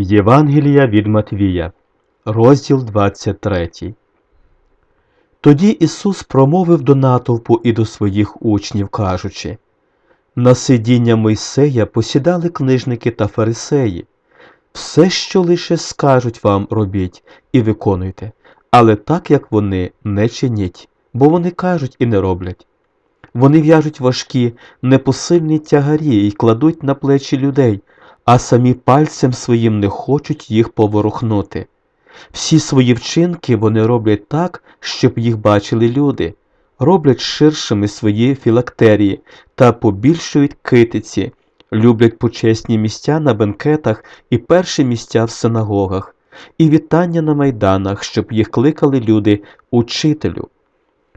Євангелія від Матвія, розділ 23. Тоді Ісус промовив до натовпу і до своїх учнів, кажучи На сидіння Мойсея посідали книжники та фарисеї. Все, що лише скажуть вам, робіть і виконуйте, але так, як вони, не чиніть, бо вони кажуть і не роблять. Вони в'яжуть важкі, непосильні тягарі і кладуть на плечі людей, а самі пальцем своїм не хочуть їх поворухнути. Всі свої вчинки вони роблять так, щоб їх бачили люди, роблять ширшими свої філактерії та побільшують китиці, люблять почесні місця на бенкетах і перші місця в синагогах, і вітання на майданах, щоб їх кликали люди учителю.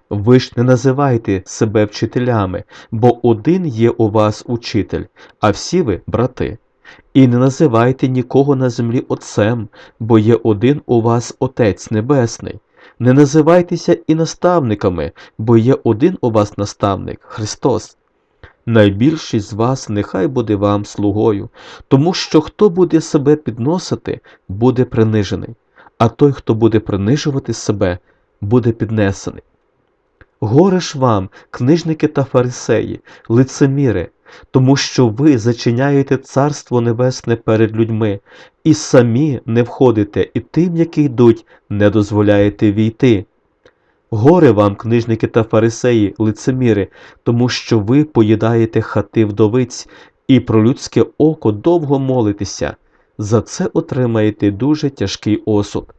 Ви ж не називайте себе вчителями, бо один є у вас учитель, а всі ви брати. І не називайте нікого на землі отцем, бо є один у вас Отець Небесний. Не називайтеся і наставниками, бо є один у вас наставник Христос. Найбільший з вас нехай буде вам слугою, тому що хто буде себе підносити, буде принижений, а той, хто буде принижувати себе, буде піднесений. Горе ж вам, книжники та фарисеї, лицеміри, тому що ви зачиняєте Царство Небесне перед людьми, і самі не входите, і тим, які йдуть, не дозволяєте війти. Горе вам, книжники та фарисеї, лицеміри, тому що ви поїдаєте хати вдовиць, і про людське око довго молитеся, за це отримаєте дуже тяжкий осуд.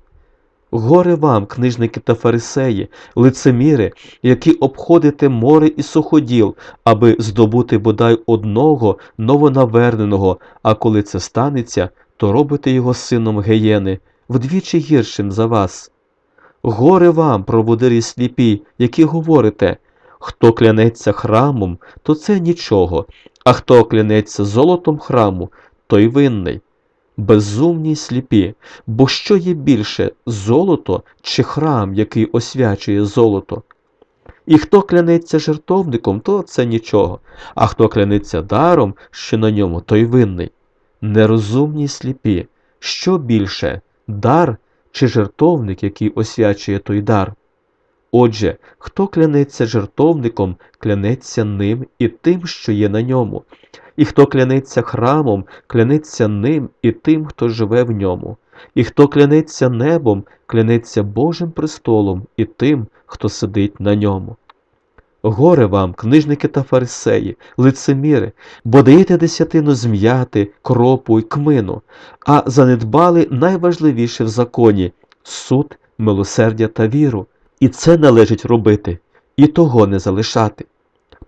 Горе вам, книжники та фарисеї, лицеміри, які обходите море і суходіл, аби здобути бодай одного новонаверненого, а коли це станеться, то робите його сином геєни, вдвічі гіршим за вас. Горе вам, проводирі сліпі, які говорите, хто клянеться храмом, то це нічого, а хто клянеться золотом храму, той винний. Безумні й сліпі, бо що є більше золото чи храм, який освячує золото? І хто клянеться жертовником, то це нічого, а хто клянеться даром, що на ньому, той винний. Нерозумні сліпі, що більше дар чи жертовник, який освячує той дар? Отже, хто клянеться жертовником, клянеться ним і тим, що є на ньому, і хто клянеться храмом, клянеться ним і тим, хто живе в ньому, і хто клянеться небом, клянеться Божим престолом і тим, хто сидить на ньому. Горе вам, книжники та фарисеї, лицеміри, бо даєте десятину зм'яти, кропу й кмину, а занедбали найважливіше в законі суд, милосердя та віру. І це належить робити, і того не залишати.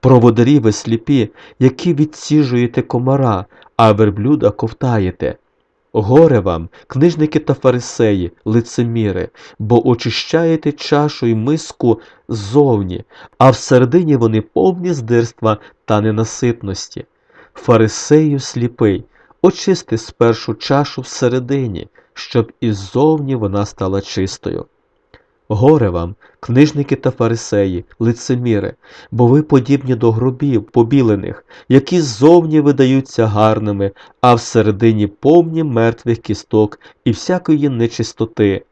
Проводарі ви сліпі, які відсіжуєте комара, а верблюда ковтаєте. Горе вам, книжники та фарисеї, лицеміри, бо очищаєте чашу й миску ззовні, а всередині вони повні здирства та ненаситності. Фарисею сліпий, очисти спершу чашу всередині, щоб іззовні вона стала чистою. Горе вам, книжники та фарисеї, лицеміри, бо ви подібні до гробів побілених, які ззовні видаються гарними, а всередині повні мертвих кісток і всякої нечистоти.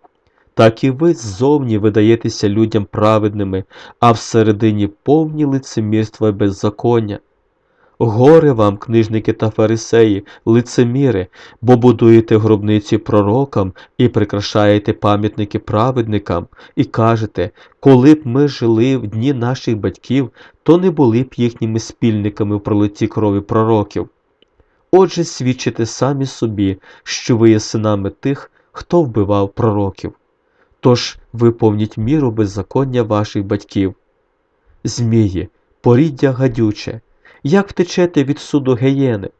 Так і ви ззовні видаєтеся людям праведними, а всередині повні лицемірства й беззаконня. Горе вам, книжники та фарисеї, лицеміри, бо будуєте гробниці пророкам і прикрашаєте пам'ятники праведникам, і кажете, коли б ми жили в дні наших батьків, то не були б їхніми спільниками в пролитті крові пророків. Отже, свідчите самі собі, що ви є синами тих, хто вбивав пророків. Тож виповніть міру беззаконня ваших батьків. Змії, поріддя гадюче як втечете від суду геєни.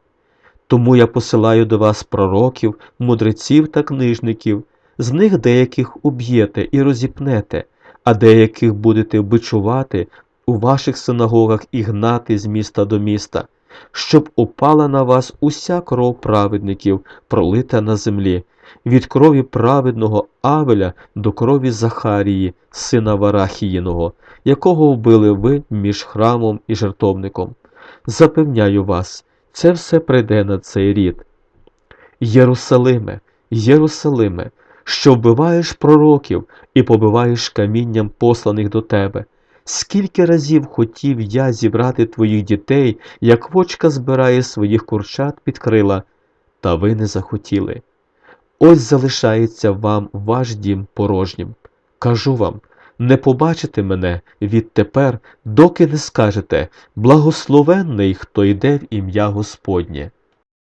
Тому я посилаю до вас пророків, мудреців та книжників, з них деяких уб'єте і розіпнете, а деяких будете бичувати у ваших синагогах і гнати з міста до міста, щоб упала на вас уся кров праведників, пролита на землі, від крові праведного Авеля до крові Захарії, сина Варахіїного, якого вбили ви між храмом і жертовником. Запевняю вас, це все прийде на цей рід. Єрусалиме, Єрусалиме, що вбиваєш пророків і побиваєш камінням посланих до тебе. Скільки разів хотів я зібрати твоїх дітей, як вочка збирає своїх курчат під крила, та ви не захотіли. Ось залишається вам ваш дім порожнім. Кажу вам, не побачите мене відтепер, доки не скажете благословенний, хто йде в ім'я Господнє.